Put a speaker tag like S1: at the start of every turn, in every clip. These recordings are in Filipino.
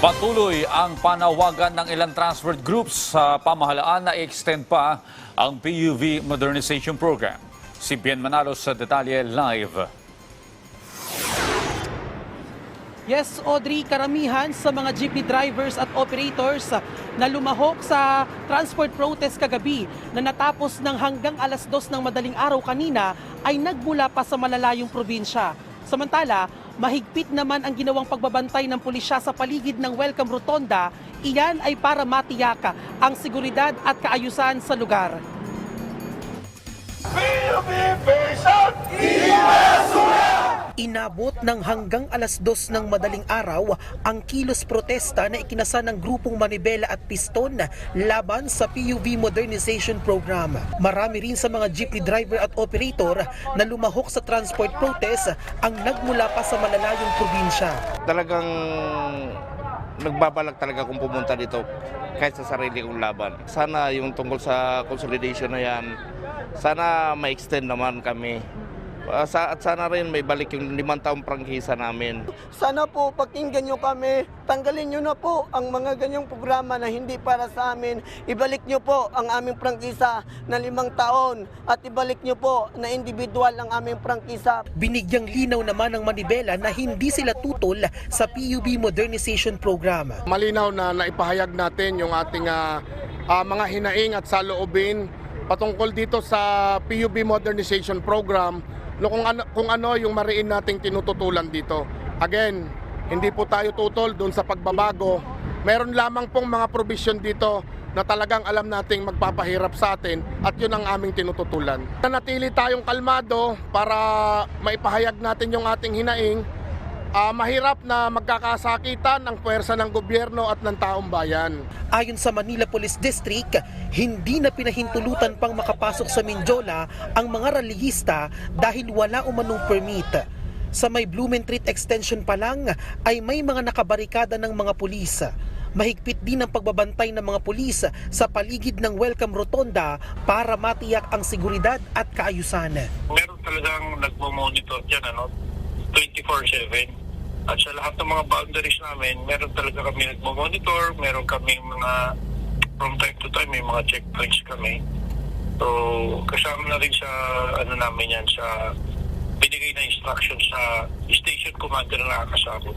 S1: Patuloy ang panawagan ng ilang transferred groups sa pamahalaan na i-extend pa ang PUV Modernization Program. Si Bien Manalo sa detalye live.
S2: Yes, Audrey, karamihan sa mga jeepney drivers at operators na lumahok sa transport protest kagabi na natapos ng hanggang alas dos ng madaling araw kanina ay nagmula pa sa malalayong probinsya. Samantala, mahigpit naman ang ginawang pagbabantay ng pulisya sa paligid ng Welcome Rotonda. Iyan ay para matiyaka ang seguridad at kaayusan sa lugar. Inabot ng hanggang alas dos ng madaling araw ang kilos protesta na ikinasa ng grupong Manibela at Piston laban sa PUV Modernization Program. Marami rin sa mga jeepney driver at operator na lumahok sa transport protest ang nagmula pa sa malalayong probinsya.
S3: talagang nagbabalak talaga kung pumunta dito kahit sa sarili kong laban. Sana yung tungkol sa consolidation na yan, sana ma-extend naman kami. Ah, sa, at sana rin may balik yung limang taong prangkisa namin.
S4: Sana po pakinggan nyo kami, tanggalin nyo na po ang mga ganyang programa na hindi para sa amin. Ibalik nyo po ang aming prangkisa na limang taon at ibalik nyo po na individual ang aming prangkisa.
S2: Binigyang linaw naman ng Manibela na hindi sila tutol sa PUV Modernization Program.
S5: malinaw na naipahayag natin yung ating ah, ah, mga hinaing at saloobin patungkol dito sa PUB Modernization Program no kung ano, kung ano yung mariin nating tinututulan dito. Again, hindi po tayo tutol doon sa pagbabago. Meron lamang pong mga provision dito na talagang alam nating magpapahirap sa atin at yun ang aming tinututulan. Nanatili tayong kalmado para maipahayag natin yung ating hinaing Ah, mahirap na magkakasakitan ang puwersa ng gobyerno at ng taong bayan.
S2: Ayon sa Manila Police District, hindi na pinahintulutan pang makapasok sa Mindiola ang mga rallyista dahil wala umanong permit. Sa may Blumentritt Extension pa lang ay may mga nakabarikada ng mga pulis. Mahigpit din ang pagbabantay ng mga pulis sa paligid ng Welcome Rotonda para matiyak ang seguridad at kaayusan.
S6: meron talagang nagmo-monitor dyan, ano, 24-7. At sa lahat ng mga boundaries namin, meron talaga kami nagmo-monitor, meron kami mga, from time to time, may mga checkpoints kami. So, kasama na rin sa, ano namin yan, sa binigay na instruction sa station commander na nakakasabot.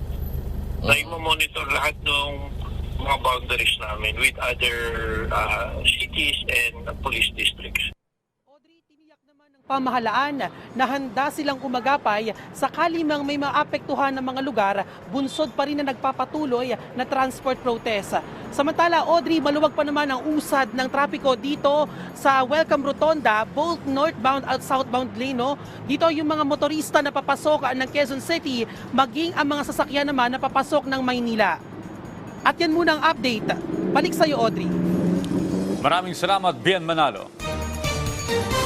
S6: Na i-monitor lahat ng mga boundaries namin with other uh, cities and uh, police districts.
S2: Audrey, tiniyak naman ng pamahalaan na handa silang umagapay sakali mang may maapektuhan ng mga lugar, bunsod pa rin na nagpapatuloy na transport protest. Samantala, Audrey, maluwag pa naman ang usad ng trapiko dito sa Welcome Rotonda, both northbound at southbound lane. No? Dito yung mga motorista na papasok ng Quezon City, maging ang mga sasakyan naman na papasok ng Maynila. At yan muna ang update. Balik sa'yo, Audrey.
S1: Maraming salamat, Bien Manalo.